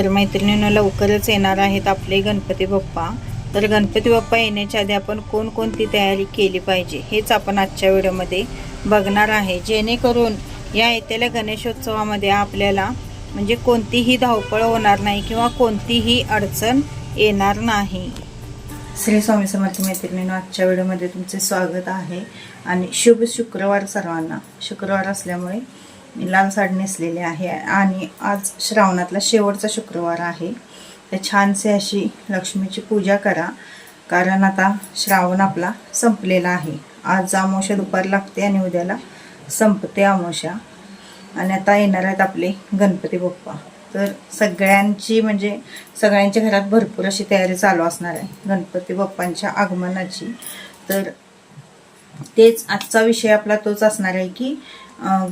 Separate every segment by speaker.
Speaker 1: तर मैत्रिणींना लवकरच येणार आहेत आपले गणपती बाप्पा. तर गणपती बाप्पा येण्याच्या आधी आपण कोणकोणती तयारी केली पाहिजे हेच आपण आजच्या व्हिडिओमध्ये बघणार आहे. जेणेकरून या येत्याला गणेशोत्सवामध्ये आपल्याला म्हणजे कोणतीही धावपळ होणार नाही किंवा कोणतीही अडचण येणार नाही. श्री स्वामी समर्थ मैत्रिणीनं आजच्या व्हिडिओमध्ये तुमचे स्वागत आहे. आणि शुभ शुक्रवार सर्वांना. शुक्रवार असल्यामुळे मी लाल साडी नेसलेली आहे आणि आज श्रावणातला शेवटचा शुक्रवार आहे. तर छानसे अशी लक्ष्मीची पूजा करा कारण आता श्रावण आपला संपलेला आहे. आज अमावस्या दुपार लागते आणि उद्याला संपते अमावस्या. आणि आता येणार आहेत आपले गणपती बाप्पा. तर सगळ्यांची म्हणजे सगळ्यांच्या घरात भरपूर अशी तयारी चालू असणार आहे गणपती बाप्पांच्या आगमनाची. तर तेच आजचा विषय आपला तोच असणार आहे की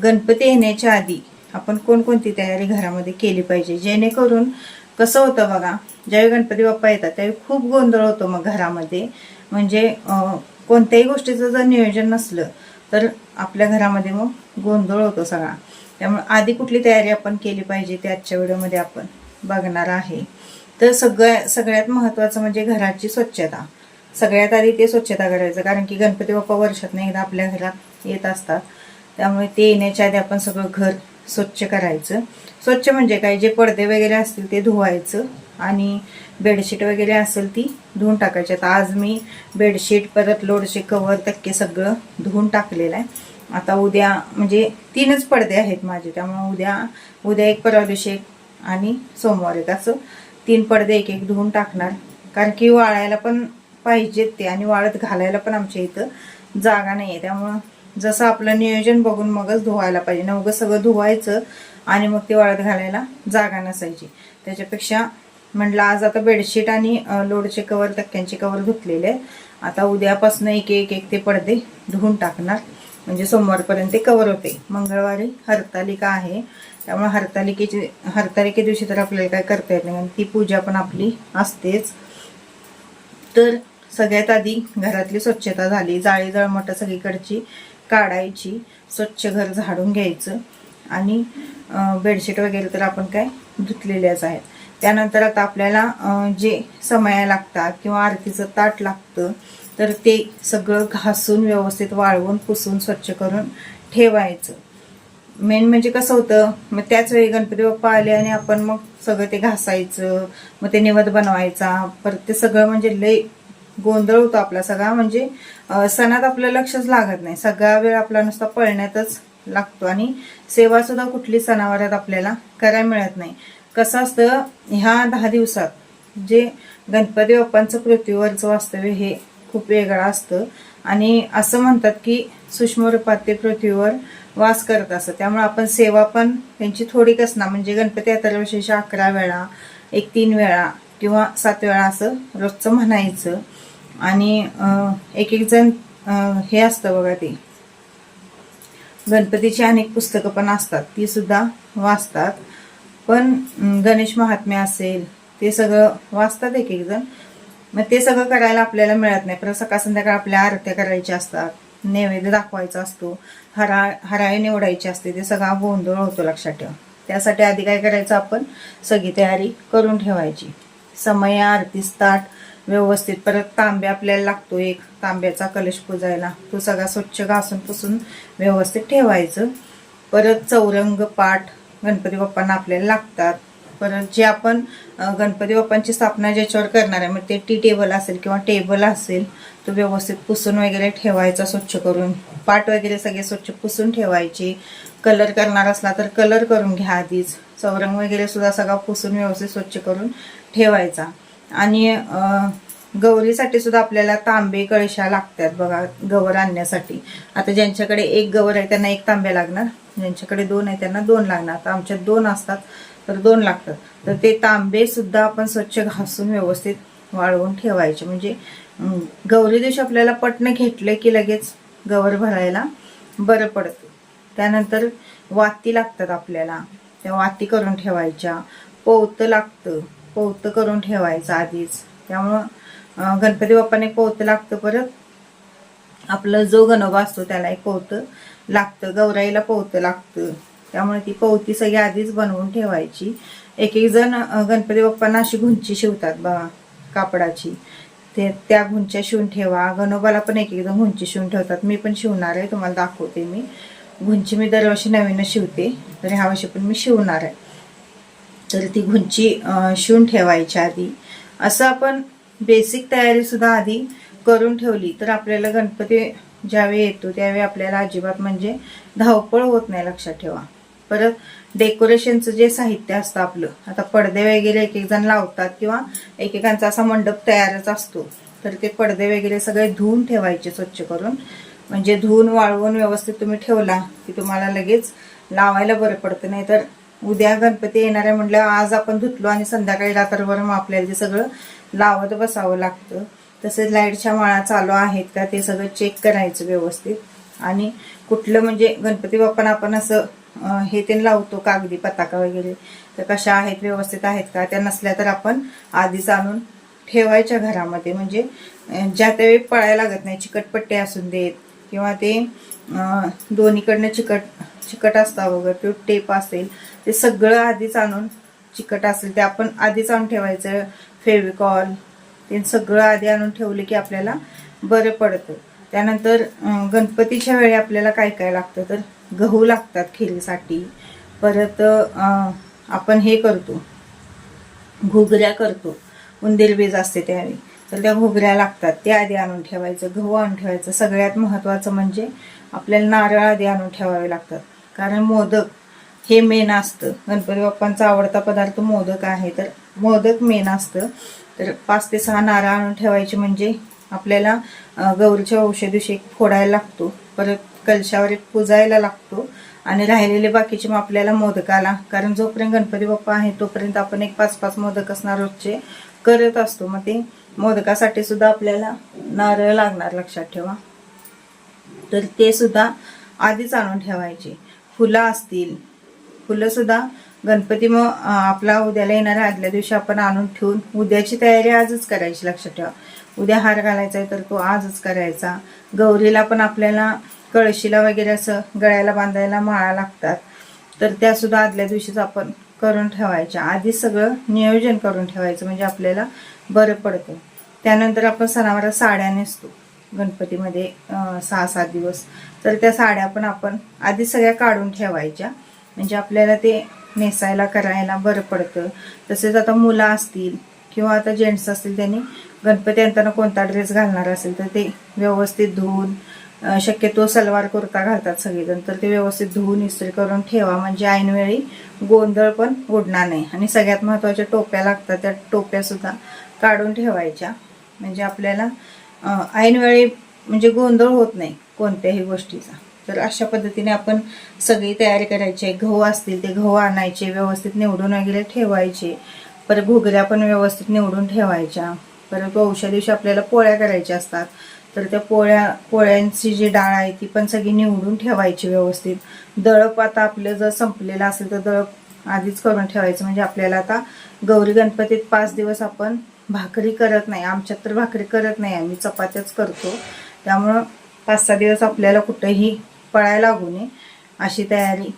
Speaker 1: गणपती येण्याच्या आधी आपण कोणकोणती तयारी घरामध्ये केली पाहिजे? जेणेकरून कसं होतं बघा ज्यावेळी गणपती बाप्पा येतात त्यावेळी खूप गोंधळ होतो मग घरामध्ये. म्हणजे कोणत्याही गोष्टीचं जर नियोजन नसलं तर आपल्या घरामध्ये मग गोंधळ होतो सगळा. त्यामुळे आधी कुठली तयारी आपण केली पाहिजे ते आजच्या व्हिडिओमध्ये आपण बघणार आहे. तर सगळ्या सगळ्यात महत्त्वाचं म्हणजे घराची स्वच्छता. सगळ्यात आधी ते स्वच्छता करायचं कारण की गणपती बाप्पा वर्षातनं एकदा आपल्या घरात येत असतात. त्यामुळे ते येण्याच्या आधी आपण सगळं घर स्वच्छ करायचं. स्वच्छ म्हणजे काय? जे पडदे वगैरे असतील ते धुवायचं आणि बेडशीट वगैरे असेल ती धुवून टाकायची. आता आज मी बेडशीट परत लोडचे कवर तक्के सगळं धुवून टाकलेलं आहे. आता उद्या म्हणजे तीनच पडदे आहेत माझे. त्यामुळे उद्या उद्या एक परवा दिवशी एक आणि सोमवार एक असं तीन पडदे एक एक धुवून टाकणार. कारण की वाळायला पण पाहिजेत ते आणि वाळत घालायला पण आमच्या इथं जागा नाही आहे त्यामुळं जसं आपलं नियोजन बघून मगच धुवायला पाहिजे. नवगं सगळं धुवायचं आणि मग ते वाळत घालायला जागा नसायची. त्याच्यापेक्षा म्हटलं आज आता बेडशीट आणि लोडचे कवर तक्क्यांचे कवर धुतलेले आता उद्यापासून एक एक एक ते पडदे धुवून टाकणार. म्हणजे सोमवारपर्यंत ते कवर होते. मंगळवारी हरतालिका आहे. त्यामुळे हरतालिकेची हरतालिके दिवशी तर आपल्याला काय करता येत नाही. ती पूजा पण आपली असतेच. तर सगळ्यात आधी घरातली स्वच्छता झाली. जाळी जळमट सगळीकडची. काढायची स्वच्छ घर झाडून घ्यायचं. आणि बेडशीट वगैरे तर आपण काय धुतलेल्याच आहेत. त्यानंतर आता आपल्याला जे समया लागतात किंवा आरतीचं ताट लागतं तर ते सगळं घासून व्यवस्थित वाळवून पुसून स्वच्छ करून ठेवायचं. मेन म्हणजे कसं होतं मग त्याच वेळी गणपती बाप्पा आले आणि आपण मग सगळं ते घासायचं मग ते निवद बनवायचा. परत ते सगळं म्हणजे लय गोंधळ होतो आपला सगळा. म्हणजे सणात आपलं लक्षच लागत नाही. सगळा वेळ आपला नुसता पळण्यातच लागतो आणि सेवा सुद्धा कुठली सणावारात आपल्याला करायला मिळत नाही. कसं असतं ह्या दहा दिवसात जे गणपती बाप्पांचं पृथ्वीवरचं वास्तव्य हे खूप वेगळं असतं. आणि असं म्हणतात की सूक्ष्म रूपात ते पृथ्वीवर वास करत असतं. त्यामुळे आपण सेवा पण त्यांची थोडी कसणार. म्हणजे गणपती यात्रा विशेष अकरा वेळा एक तीन वेळा किंवा सात वेळा असं रोजचं म्हणायचं. आणि एक एक जण हे असतं बघा ते. गणपतीची अनेक पुस्तकं पण असतात ती सुद्धा वाचतात. पण गणेश महात्म्य असेल ते सगळं वाचतात एक एक जण. मग ते सगळं करायला आपल्याला मिळत नाही. परत सकाळ संध्याकाळ आपल्या आरत्या करायच्या असतात नैवेद्य दाखवायचा असतो हरा हराळे निवडायची असते ते सगळा गोंधळ होतो लक्षात ठेवा. त्यासाठी आधी काय करायचं आपण? सगळी तयारी करून ठेवायची. समय आरतीस ताट व्यवस्थित. परत तांब्या आपल्याला लागतो एक. तांब्याचा कलश पुजायला. तो सगळा स्वच्छ घासून पुसून व्यवस्थित ठेवायचं. परत चौरंग पाठ गणपती बाप्पांना आपल्याला लागतात. परत जे आपण गणपती बाप्पांची स्थापना ज्याच्यावर करणार आहे मग ते टी टेबल असेल किंवा टेबल असेल तो व्यवस्थित पुसून वगैरे ठेवायचा स्वच्छ करून. पाट वगैरे सगळे स्वच्छ पुसून ठेवायचे. कलर करणार असला तर कलर करून घ्या आधीच. चौरंग वगैरे सुद्धा सगळा पुसून व्यवस्थित स्वच्छ करून ठेवायचा. आणि गौरीसाठी सुद्धा आपल्याला तांबे कळशा लागतात बघा गवर आणण्यासाठी. आता ज्यांच्याकडे एक गवर आहे त्यांना एक तांब्या लागणार. ज्यांच्याकडे दोन आहे त्यांना दोन लागणार. आता आमच्यात दोन असतात तर दोन लागतात. तर ते तांबे सुद्धा आपण स्वच्छ घासून व्यवस्थित वाळवून ठेवायचे. म्हणजे गौरी दिवशी आपल्याला पटणं घेतलं की लगेच गवर भरायला बरं पडतं. त्यानंतर वाती लागतात आपल्याला. त्या वाती करून ठेवायच्या. पोवतं लागतं. पोवतं करून ठेवायचं आधीच. त्यामुळं गणपती बाप्पाने पोवतं लागतं परत. आपलं जो गणोबा असतो त्याला एक पोवतं लागतं. गौराईला पोवतं लागतं. त्यामुळे ती पोवती सगळी आधीच बनवून ठेवायची. एक एक जण गणपती बाप्पांना अशी घुंची शिवतात बा कापडाची. ते त्या घुंच्या शिवून ठेवा. गणोबाला पण एक एक जण घुंची शिवून ठेवतात. मी पण शिवणार आहे तुम्हाला दाखवते मी. घुंची मी दरवर्षी नवीनच शिवते. तर ह्या वर्षी पण मी शिवणार आहे. तर ती घुंची शिवून ठेवायची आधी. असं आपण बेसिक तयारीसुद्धा आधी करून ठेवली. तर आपल्याला गणपती ज्यावेळी येतो त्यावेळी आपल्याला अजिबात म्हणजे धावपळ होत नाही लक्षात ठेवा. परत डेकोरेशनचं जे साहित्य असतं आपलं आता पडदे वगैरे एक एक जण लावतात किंवा एकेकांचा असा मंडप तयारच असतो तर ते पडदे वगैरे सगळे धुवून ठेवायचे स्वच्छ करून. म्हणजे धुवून वाळवून व्यवस्थित तुम्ही ठेवला की तुम्हाला लगेच लावायला बरं पडतं नाही तर उद्या गणपती येणार आहे म्हटलं आज आपण धुतलो आणि संध्याकाळी रात्रभर मग आपल्याला ते सगळं लावत बसावं लागतं. तसेच लाईटच्या माळा चालू आहेत का ते सगळं चेक करायचं व्यवस्थित. आणि कुठलं म्हणजे गणपती बाप्पांना आपण असं हे ते लावतो कागदी पताका वगैरे. तर कशा आहेत व्यवस्थित आहेत का त्या नसल्या तर आपण आधीच आणून ठेवायच्या घरामध्ये. म्हणजे ज्या त्यावेळी पळायला लागत नाही चिकटपट्टे असून देत. किंवा ते दोन्हीकडनं चिकट चिकट असतं वगैरे किंवा टेप असेल ते सगळं आधीच आणून चिकट असेल ते आपण आधीच आणून ठेवायचं. फेविकॉल ते सगळं आधी आणून ठेवले की आपल्याला बरं पडतं. त्यानंतर गणपतीच्या वेळी आपल्याला काय काय लागतं तर गहू लागतात खिरीसाठी. परत आपण हे करतो घुगऱ्या करतो. उंदीर बीज असते त्यावेळी. तर त्या घुगऱ्या लागतात ते आधी आणून ठेवायचं. गहू आणून ठेवायचं. सगळ्यात महत्त्वाचं म्हणजे आपल्याला नारळ आधी आणून ठेवावे लागतात. कारण मोदक हे मेन असतं. गणपती बाप्पांचा आवडता पदार्थ मोदक आहे. तर मोदक मेन असतं. तर पाच ते सहा नारळ आणून ठेवायचे म्हणजे आपल्याला गौरीच्या औषधी एक फोडायला लागतो. परत कलशावर एक पुजायला लागतो. आणि राहिलेले बाकीचे मग आपल्याला मोदकाला. कारण जोपर्यंत गणपती बाप्पा आहे तोपर्यंत आपण एक पाच पाच मोदक असणार रोजचे करत असतो. मग ते मोदकासाठी सुद्धा आपल्याला नारळ लागणार लक्षात ठेवा. तर ते सुद्धा आधीच आणून ठेवायचे. फुलं असतील. फुलंसुद्धा गणपती मग आपला उद्याला येणाऱ्या आदल्या दिवशी आपण आणून ठेवून उद्याची तयारी आजच करायची लक्षात ठेवा. उद्या हार घालायचा आहे तर तो आजच करायचा. गौरीला पण आपल्याला कळशीला वगैरे असं गळ्याला बांधायला माळा लागतात. तर त्यासुद्धा आदल्या दिवशीच आपण करून ठेवायच्या. आधी सगळं नियोजन करून ठेवायचं म्हणजे आपल्याला बरं पडतं. त्यानंतर आपण सणावारा साड्या नेसतो. गणपतीमध्ये सहा सात दिवस. तर त्या साड्या पण आपण आधी सगळ्या काढून ठेवायच्या. म्हणजे आपल्याला ते नेसायला करायला बरं पडतं. तसेच आता मुलं असतील किंवा आता जेंट्स असतील त्यांनी गणपती आणताना कोणता ड्रेस घालणार असेल तर ते व्यवस्थित धुवून शक्यतो सलवार कुर्ता घालतात सगळेजण तर ते व्यवस्थित धुवून इस्त्री करून ठेवा. म्हणजे ऐनवेळी गोंधळ पण उडणार नाही. आणि सगळ्यात महत्त्वाच्या टोप्या लागतात त्या टोप्यासुद्धा काढून ठेवायच्या. म्हणजे आपल्याला ऐनवेळी म्हणजे गोंधळ होत नाही कोणत्याही गोष्टीचा. तर अशा पद्धतीने आपण सगळी तयारी करायची आहे. गहू असतील ते गहू आणायचे व्यवस्थित निवडून वगैरे ठेवायचे. परत घुगऱ्या पण व्यवस्थित निवडून ठेवायच्या. परत औषधी दिवशी आपल्याला पोळ्या करायच्या असतात. तर त्या पोळ्या पोळ्यांची जी डाळ आहे ती पण सगळी निवडून ठेवायची व्यवस्थित. दळप आता आपलं जर संपलेलं असेल तर दळप आधीच करून ठेवायचं. म्हणजे आपल्याला आता गौरी गणपतीत पाच दिवस आपण भाकरी करत नाही. आमच्यात तर भाकरी करत नाही. आम्ही चपात्याच करतो. त्यामुळं पाच सहा दिवस आपल्याला कुठेही पळायला लागू नये. अशी तयारी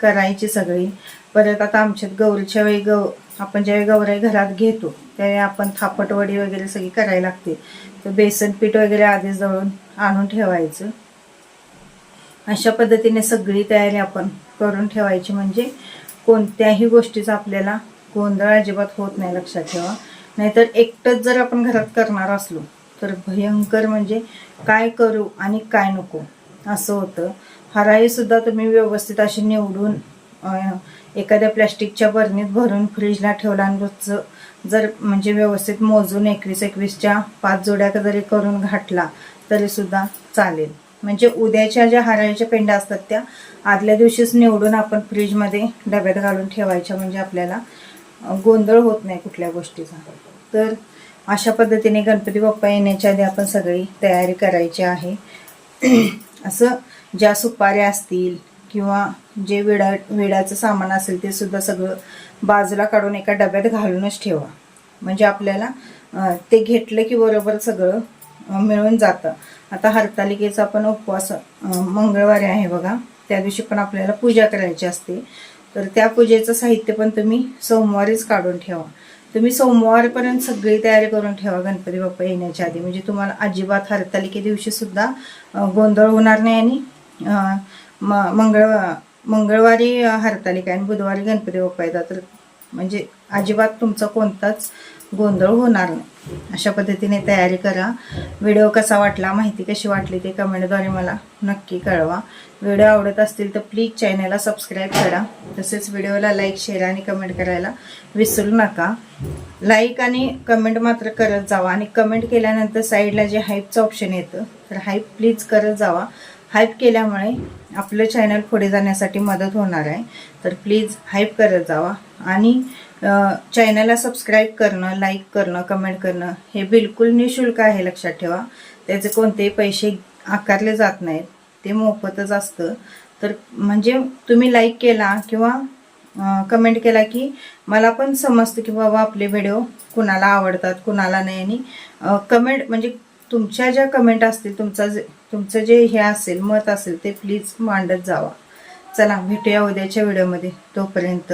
Speaker 1: करायची सगळी. परत आता आमच्यात गौरीच्या वेळी गौ आपण ज्यावेळी गौराई घरात घेतो त्यावेळी आपण थापटवडी वगैरे सगळी करायला लागते. तर बेसन पीठ वगैरे आधीच दळून आणून ठेवायचं. अशा पद्धतीने सगळी तयारी आपण करून ठेवायची. म्हणजे कोणत्याही गोष्टीचा आपल्याला गोंधळ अजिबात होत नाही लक्षात ठेवा. नाहीतर एकटंच जर आपण घरात करणार असलो तर भयंकर म्हणजे काय करू आणि काय नको? असं होतं. हराई सुद्धा तुम्ही व्यवस्थित अशी निवडून एखाद्या प्लॅस्टिकच्या बरणीत भरून फ्रीजला ठेवला आणि रोजचं जर म्हणजे व्यवस्थित मोजून एकवीस एकवीसच्या पाच जोड्या जरी करून घातला तरीसुद्धा चालेल. म्हणजे उद्याच्या ज्या हराळीच्या पेंड्या असतात त्या आदल्या दिवशीच निवडून आपण फ्रीजमध्ये डब्यात घालून ठेवायच्या म्हणजे आपल्याला गोंधळ होत नाही कुठल्या गोष्टीचा. तर अशा पद्धतीने गणपती बाप्पा येण्याच्या आधी आपण सगळी तयारी करायची आहे. असं ज्या सुपाऱ्या असतील किंवा जे विडा विड्याचं सामान असेल ते सुद्धा सगळं बाजूला काढून एका डब्यात घालूनच ठेवा. म्हणजे आपल्याला ते घेतलं की बरोबर सगळं मिळून जातं. आता हरतालिकेचा पण उपवास मंगळवारी आहे बघा. त्या दिवशी पण आपल्याला पूजा करायची असते. तर त्या पूजेचं साहित्य पण तुम्ही सोमवारीच काढून ठेवा. तुम्ही सोमवारपर्यंत सगळी तयारी करून ठेवा गणपती बाप्पा येण्याच्या आधी. म्हणजे तुम्हाला अजिबात हरतालिके दिवशी सुद्धा गोंधळ होणार नाही आणि म- मंगळ मंगळवारी हरतालिका आणि बुधवारी गणपती बाप्पा येतात. तर म्हणजे अजिबात तुमचा कोणताच गोंधळ होणार नाही. अशा पद्धतीने तयारी करा. व्हिडिओ कसा वाटला माहिती कशी वाटली ते कमेंटद्वारे मला नक्की कळवा. व्हिडिओ आवडत असतील तर प्लीज चॅनलला सबस्क्राईब करा. तसेच व्हिडिओला लाईक शेअर आणि कमेंट करायला विसरू नका. लाईक आणि कमेंट मात्र करत जावा आणि कमेंट केल्यानंतर साईडला जे हाईपचं ऑप्शन येतं तर हाईप प्लीज करत जावा. हाईप केल्यामुळे आपलं चॅनल पुढे जाण्यासाठी मदत होणार आहे. तर प्लीज हाईप करत जावा आणि चॅनलला सबस्क्राईब करणं लाईक करणं कमेंट करणं हे बिलकुल निशुल्क आहे लक्षात ठेवा. त्याचे कोणतेही पैसे आकारले जात नाहीत. ते मोफतच असतं. तर म्हणजे तुम्ही लाईक केला किंवा कमेंट केला की मला पण समजतं की बाबा आपले व्हिडिओ कुणाला आवडतात कुणाला नाही. आणि कमेंट म्हणजे तुमच्या ज्या कमेंट असतील तुमचा जे तुमचं जे हे असेल मत असेल ते प्लीज मांडत जावा. चला भेटूया उद्याच्या व्हिडिओमध्ये तोपर्यंत.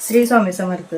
Speaker 1: श्री स्वामी समर्थ.